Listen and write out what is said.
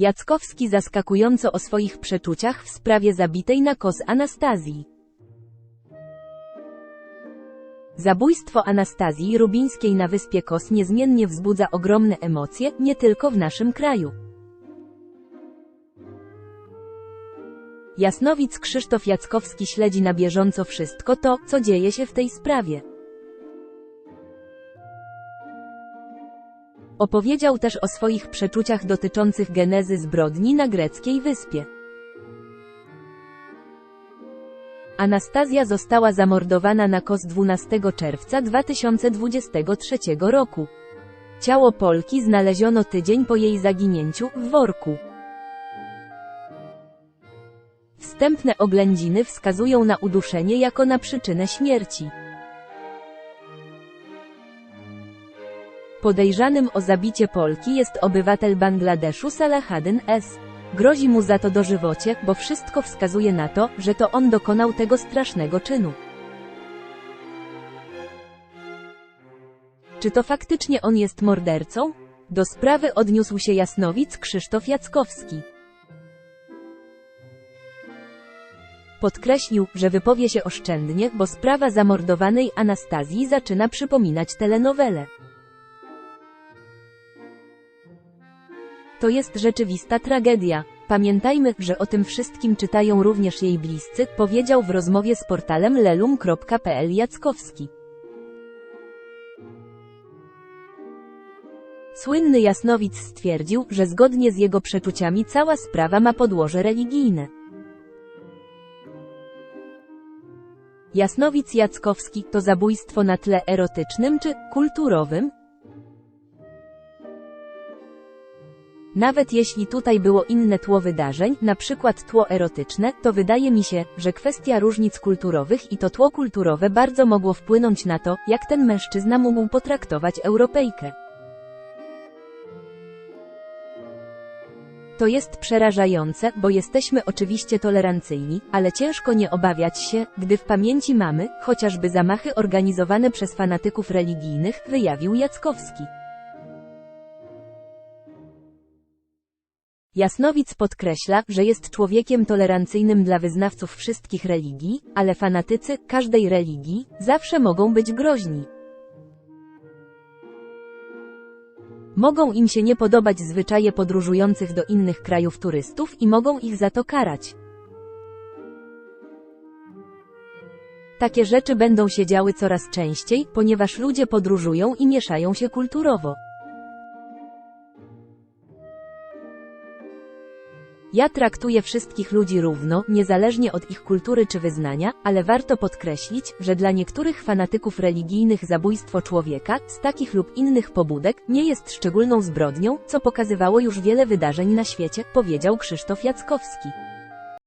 Jackowski zaskakująco o swoich przeczuciach w sprawie zabitej na kos Anastazji. Zabójstwo Anastazji Rubińskiej na wyspie Kos niezmiennie wzbudza ogromne emocje, nie tylko w naszym kraju. Jasnowic Krzysztof Jackowski śledzi na bieżąco wszystko to, co dzieje się w tej sprawie. Opowiedział też o swoich przeczuciach dotyczących genezy zbrodni na greckiej wyspie. Anastazja została zamordowana na kos 12 czerwca 2023 roku. Ciało Polki znaleziono tydzień po jej zaginięciu, w worku. Wstępne oględziny wskazują na uduszenie jako na przyczynę śmierci. Podejrzanym o zabicie Polki jest obywatel Bangladeszu Salahaddin S. Grozi mu za to dożywocie, bo wszystko wskazuje na to, że to on dokonał tego strasznego czynu. Czy to faktycznie on jest mordercą? Do sprawy odniósł się jasnowic Krzysztof Jackowski. Podkreślił, że wypowie się oszczędnie, bo sprawa zamordowanej Anastazji zaczyna przypominać telenowelę. To jest rzeczywista tragedia. Pamiętajmy, że o tym wszystkim czytają również jej bliscy, powiedział w rozmowie z portalem lelum.pl Jackowski. Słynny jasnowic stwierdził, że zgodnie z jego przeczuciami cała sprawa ma podłoże religijne. Jasnowic Jackowski to zabójstwo na tle erotycznym czy kulturowym? Nawet jeśli tutaj było inne tło wydarzeń, na przykład tło erotyczne, to wydaje mi się, że kwestia różnic kulturowych i to tło kulturowe bardzo mogło wpłynąć na to, jak ten mężczyzna mógł potraktować Europejkę. To jest przerażające, bo jesteśmy oczywiście tolerancyjni, ale ciężko nie obawiać się, gdy w pamięci mamy, chociażby zamachy organizowane przez fanatyków religijnych, wyjawił Jackowski. Jasnowic podkreśla, że jest człowiekiem tolerancyjnym dla wyznawców wszystkich religii, ale fanatycy każdej religii zawsze mogą być groźni. Mogą im się nie podobać zwyczaje podróżujących do innych krajów turystów i mogą ich za to karać. Takie rzeczy będą się działy coraz częściej, ponieważ ludzie podróżują i mieszają się kulturowo. Ja traktuję wszystkich ludzi równo, niezależnie od ich kultury czy wyznania, ale warto podkreślić, że dla niektórych fanatyków religijnych zabójstwo człowieka, z takich lub innych pobudek, nie jest szczególną zbrodnią, co pokazywało już wiele wydarzeń na świecie, powiedział Krzysztof Jackowski.